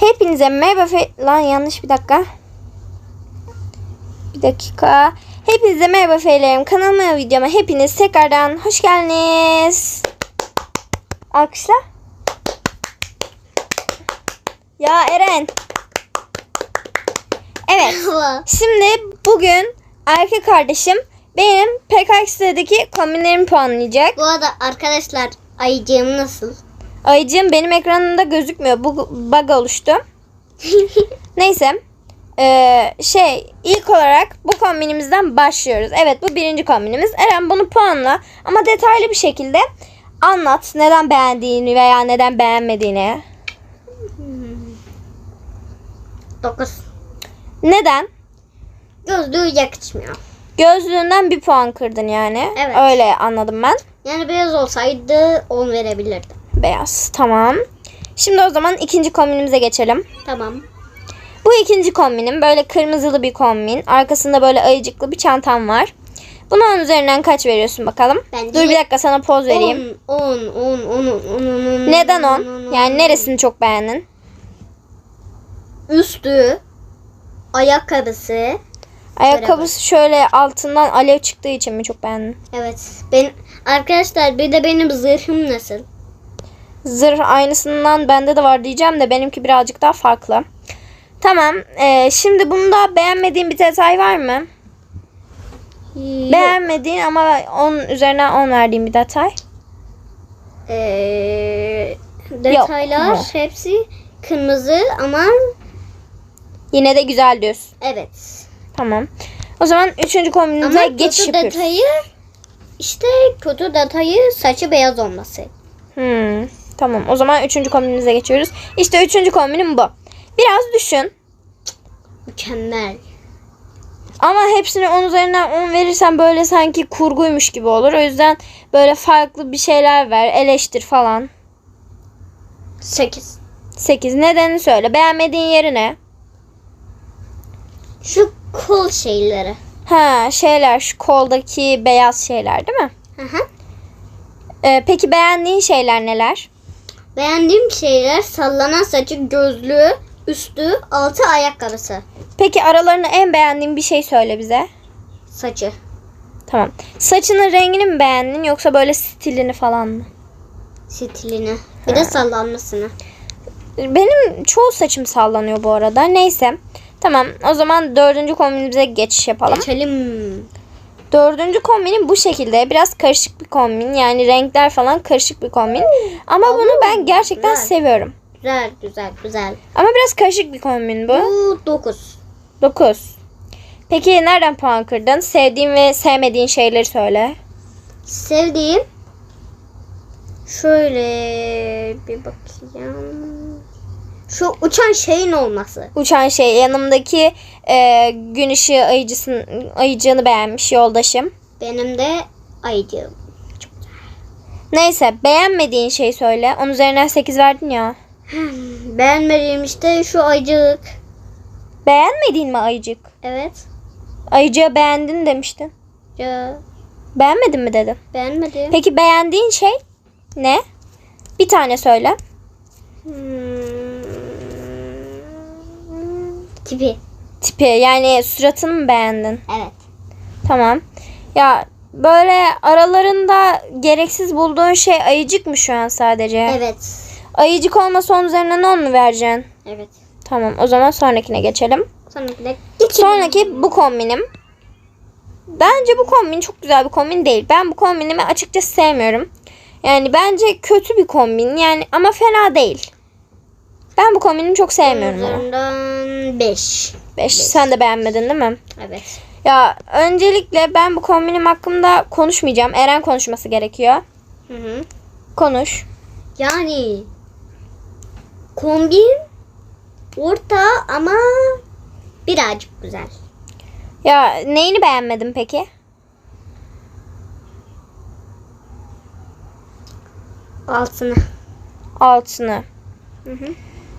Hepinize merhaba lan yanlış bir dakika. Bir dakika. Hepinize merhaba feylerim. Kanalıma ve videoma hepiniz tekrardan hoş geldiniz. Alkışla. Ya Eren. Evet. Şimdi bugün erkek kardeşim benim PKX'deki kombinlerimi puanlayacak. Bu arada arkadaşlar ayıcığım nasıl? Ayıcığım benim ekranımda gözükmüyor. Bu bug oluştu. Neyse. Ee, şey ilk olarak bu kombinimizden başlıyoruz. Evet bu birinci kombinimiz. Eren bunu puanla ama detaylı bir şekilde anlat. Neden beğendiğini veya neden beğenmediğini. 9. Neden? Gözlüğü yakışmıyor. Gözlüğünden bir puan kırdın yani. Evet. Öyle anladım ben. Yani beyaz olsaydı 10 verebilirdim. Beyaz. Tamam. Şimdi o zaman ikinci kombinimize geçelim. Tamam. Bu ikinci kombinim böyle kırmızılı bir kombin. Arkasında böyle ayıcıklı bir çantam var. Buna 10 üzerinden kaç veriyorsun bakalım? Bence Dur bir dakika sana poz vereyim. 10, 10, 10, 10, 10, Neden 10? Yani neresini çok beğendin? Üstü, ayakkabısı. Ayakkabısı şöyle altından alev çıktığı için mi çok beğendin? Evet. Ben arkadaşlar bir de benim zırhım nasıl? Zırh aynısından bende de var diyeceğim de benimki birazcık daha farklı. Tamam. ee, şimdi bunda beğenmediğin bir detay var mı? Beğenmediğin ama 10 üzerinden 10 verdiğin bir detay. Ee, detaylar Yok. hepsi kırmızı ama Yine de güzel diyorsun. evet. Tamam. O zaman üçüncü kombinimize Ama geçiş kötü yapıyoruz. detayı işte kötü detayı saçı beyaz olması. Hmm, tamam. O zaman üçüncü kombinimize geçiyoruz. İşte üçüncü kombinim bu. Biraz düşün. Mükemmel. Ama hepsini 10 üzerinden 10 verirsen böyle sanki kurguymuş gibi olur. O yüzden böyle farklı bir şeyler ver. Eleştir falan. 8. 8. Nedenini söyle. Beğenmediğin yeri ne? Şu kol şeyleri. Ha şeyler şu koldaki beyaz şeyler değil mi? Hı hı. Ee, peki beğendiğin şeyler neler? Beğendiğim şeyler sallanan saçı, gözlüğü, üstü, altı ayakkabısı. Peki aralarında en beğendiğin bir şey söyle bize. Saçı. Tamam. Saçının rengini mi beğendin yoksa böyle stilini falan mı? Stilini. Bir de sallanmasını. Benim çoğu saçım sallanıyor bu arada. Neyse. Tamam o zaman dördüncü kombinimize geçiş yapalım. Geçelim. Dördüncü kombinim bu şekilde. Biraz karışık bir kombin. Yani renkler falan karışık bir kombin. Ama bunu ben gerçekten güzel. seviyorum. Güzel, güzel, güzel. Ama biraz karışık bir kombin bu. Bu 9. 9. Peki nereden puan kırdın? Sevdiğin ve sevmediğin şeyleri söyle. Sevdiğim şöyle bir bakayım. Şu uçan şeyin olması. Uçan şey yanımdaki e, gün ışığı ayıcısın, ayıcığını beğenmiş yoldaşım. Benim de ayıcığım. Neyse beğenmediğin şey söyle. Onun üzerinden 8 verdin ya. Beğenmediğim işte şu ayıcık. Beğenmediğin mi ayıcık? Evet. Ayıcığı beğendin demiştin. Ya, Beğenmedin mi dedin? beğenmedim. Peki beğendiğin şey ne? Bir tane söyle. Hmm. Tipi. Tipi yani suratını mı beğendin? Evet. Tamam. Ya böyle aralarında gereksiz bulduğun şey ayıcık mı şu an sadece? Evet. Ayıcık olmasa onun üzerinden 10 mu vereceksin? Evet. Tamam o zaman sonrakine geçelim. Sonraki de Sonraki bu kombinim. Bence bu kombin çok güzel bir kombin değil. Ben bu kombinimi açıkçası sevmiyorum. Yani bence kötü bir kombin. Yani ama fena değil. Ben bu kombini çok sevmiyorum ama. Üzerinden 5. 5. Sen de beğenmedin değil mi? Evet. Ya öncelikle ben bu kombinim hakkında konuşmayacağım. Eren konuşması gerekiyor. Hı hı. Konuş. Yani kombin orta ama birazcık güzel. Ya neyini beğenmedin peki? Altını. Altını. Hı hı.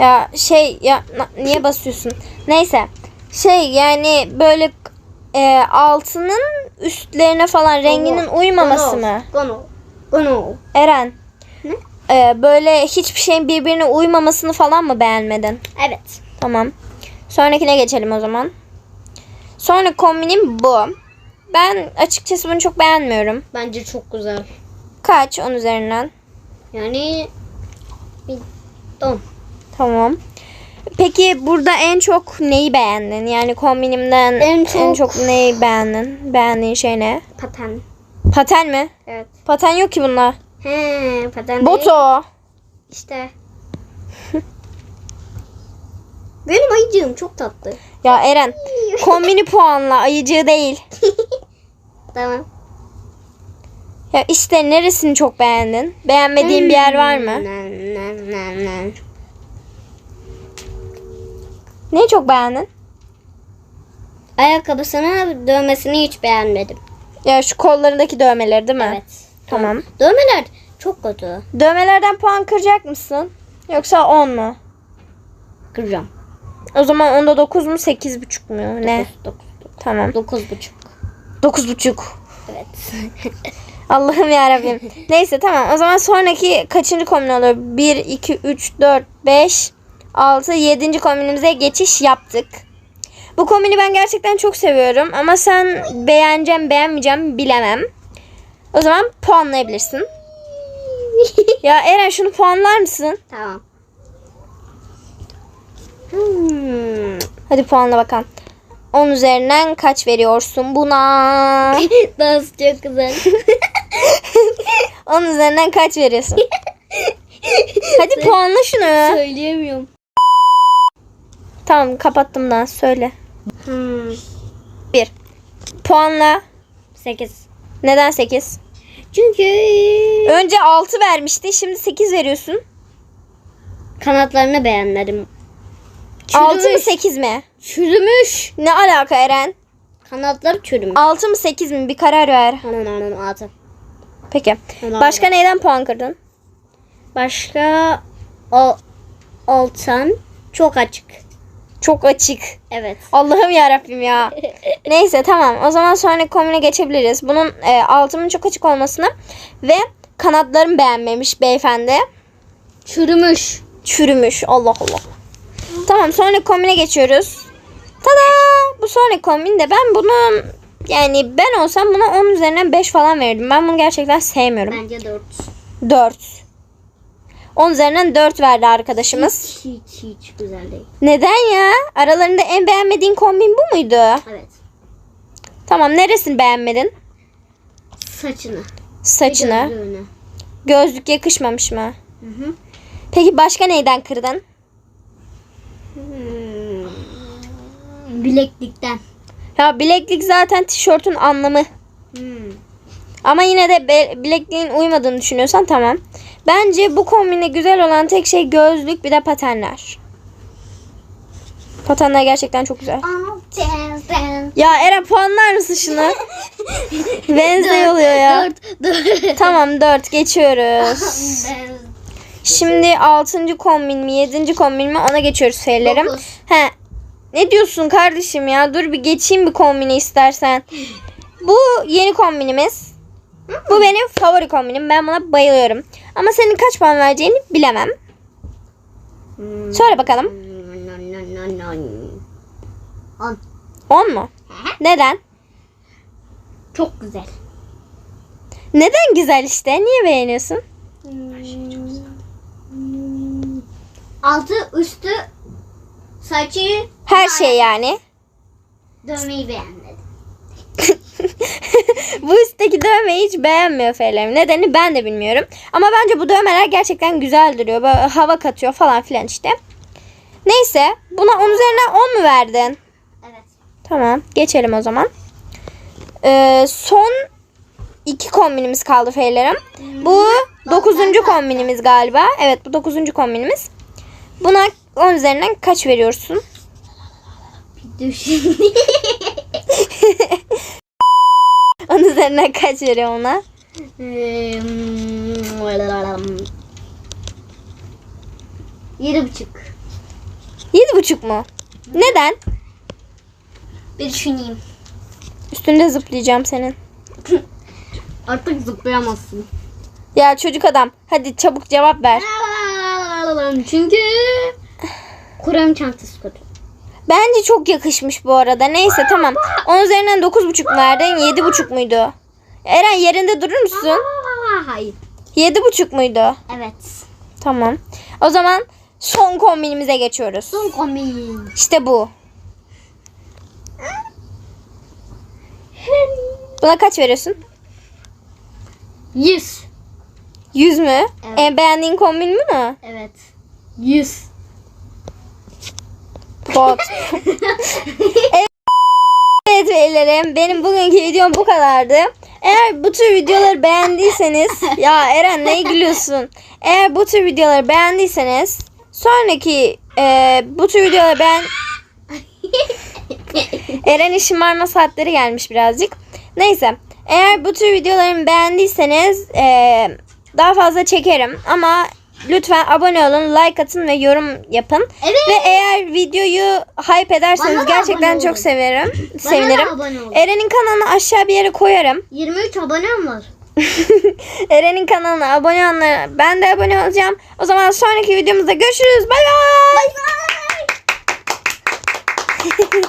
Ya şey ya niye basıyorsun? Neyse. Şey yani böyle e, altının üstlerine falan renginin uymaması mı? Gono. Gono. Eren. Ne? Ee, böyle hiçbir şeyin birbirine uymamasını falan mı beğenmedin? Evet. Tamam. Sonrakine geçelim o zaman. Sonraki kombinim bu. Ben açıkçası bunu çok beğenmiyorum. Bence çok güzel. Kaç on üzerinden? Yani bir on. Tamam. Peki burada en çok neyi beğendin? Yani kombinimden en En çok, çok- neyi beğendin? Beğendiğin şey ne? Paten. Paten mi? Evet. Paten yok ki bunda. He paten değil. Boto. İşte. Benim ayıcığım çok tatlı. Ya Eren kombini puanla ayıcığı değil. Tamam. Ya işte neresini çok beğendin? Beğenmediğin bir yer var mı? Neyi çok beğendin? Ayakkabısını dövmesini hiç beğenmedim. Ya şu kollarındaki dövmeleri değil mi? Evet. Tamam. Dövmeler çok kötü. Dövmelerden puan kıracak mısın? Yoksa 10 mu? Kıracağım. O zaman onda 9 mu 8,5 mu? Ne? 9, Tamam. 9 buçuk. 9,5. Evet. Allah'ım ya Rabbim. Neyse tamam. O zaman sonraki kaçıncı kombin olur? 1 2 3 4 5 6 7. kombinimize geçiş yaptık. Bu kombini ben gerçekten çok seviyorum ama sen beğeneceğim beğenmeyeceğim bilemem. O zaman puanlayabilirsin. Ya Eren şunu puanlar mısın? tamam. Hmm. Hadi puanla bakalım. 10 üzerinden kaç veriyorsun buna? Dans çok güzel. 10 üzerinden kaç veriyorsun? Hadi puanla şunu. Söyleyemiyorum. Tamam kapattım daha söyle. Hmm. 1. Puanla. 8. Neden 8? Çünkü Önce 6 vermişti. Şimdi 8 veriyorsun. kanatlarını beğenmedim. 6 mı Çürümüş. 8 mi? Çürümüş. Ne alaka Eren? Kanatları çürümüş. 6 mı 8 mi? Bir karar ver. Anan anan altı. Peki. Anan. Başka neyden puan kırdın? Başka o oltan çok açık. Çok açık. Evet. Allah'ım ya Rabbim ya. Neyse tamam. O zaman sonraki kombine geçebiliriz. Bunun e, altının çok açık olmasını ve kanatlarım beğenmemiş beyefendi. Çürümüş. Çürümüş. Allah Allah. Tamam sonraki kombine geçiyoruz. Tada! Bu sonraki kombinde ben bunun yani ben olsam buna 10 üzerinden 5 falan verirdim. Ben bunu gerçekten sevmiyorum. Bence 4. 4. 10 üzerinden 4 verdi arkadaşımız. Hiç hiç hiç güzel değil. Neden ya? Aralarında en beğenmediğin kombin bu muydu? Evet. Tamam neresini beğenmedin? Saçını. Saçını. Gözlüğünü. Gözlük yakışmamış mı? Hı hı. Peki başka neyden kırdın? Hmm. Bileklikten. Ya bileklik zaten tişörtün anlamı. Hmm. Ama yine de bilekliğin uymadığını düşünüyorsan tamam. Bence bu kombine güzel olan tek şey gözlük bir de patenler. Patenler gerçekten çok güzel. Ya Eren puanlar mısın şunu? Wednesday oluyor ya. Dört. Dört. Tamam 4 geçiyoruz. Şimdi 6. kombin mi 7. kombin mi ona geçiyoruz sayılarım. Dokuz. He. Ne diyorsun kardeşim ya? Dur bir geçeyim bir kombini istersen. Bu yeni kombinimiz. Bu benim favori kombinim. Ben buna bayılıyorum. Ama senin kaç puan vereceğini bilemem. Hmm. Söyle bakalım. On. 10 mu? Neden? Çok güzel. Neden güzel işte? Niye beğeniyorsun? Altı üstü saçı Her şey yani. dövmeyi beğenmedim. bu üstteki dövmeyi hiç beğenmiyor Feylem. Nedeni ben de bilmiyorum. Ama bence bu dövmeler gerçekten güzel duruyor. Böyle hava katıyor falan filan işte. Neyse. Buna 10 üzerinden 10 mu verdin? Evet. Tamam. Geçelim o zaman. Ee, son iki kombinimiz kaldı Feylerim. Bu dokuzuncu kombinimiz galiba. Evet bu dokuzuncu kombinimiz. Buna 10 üzerinden kaç veriyorsun? Bir düşün. 10 üzerinden kaç veriyor ona? Yedi buçuk. Yedi buçuk mu? Neden? Bir düşüneyim. Üstünde zıplayacağım senin. Artık zıplayamazsın. Ya çocuk adam hadi çabuk cevap ver. Çünkü Kur'an çantası kötü. Bence çok yakışmış bu arada. Neyse tamam. 10 üzerinden 9,5 mu verdin? 7,5 muydu? Eren yerinde durur musun? Hayır. 7,5 muydu? Evet. Tamam. O zaman son kombinimize geçiyoruz. Son kombin. İşte bu. Buna kaç veriyorsun? 100. 100 mü? Evet. En beğendiğin kombin mi mi? Evet. 100. Bot. Evet beylerim benim bugünkü videom bu kadardı. Eğer bu tür videoları beğendiyseniz ya Eren neye gülüyorsun? Eğer bu tür videoları beğendiyseniz sonraki e, bu tür videoları beğen... Eren'in şımarma saatleri gelmiş birazcık. Neyse eğer bu tür videolarımı beğendiyseniz e, daha fazla çekerim ama lütfen abone olun, like atın ve yorum yapın. Evet. Ve eğer videoyu hype ederseniz Bana da gerçekten abone çok olun. severim. Bana sevinirim. da abone olun. Eren'in kanalını aşağı bir yere koyarım. 23 abonem var. Eren'in kanalına abone olanlara ben de abone olacağım. O zaman sonraki videomuzda görüşürüz. Bay bay.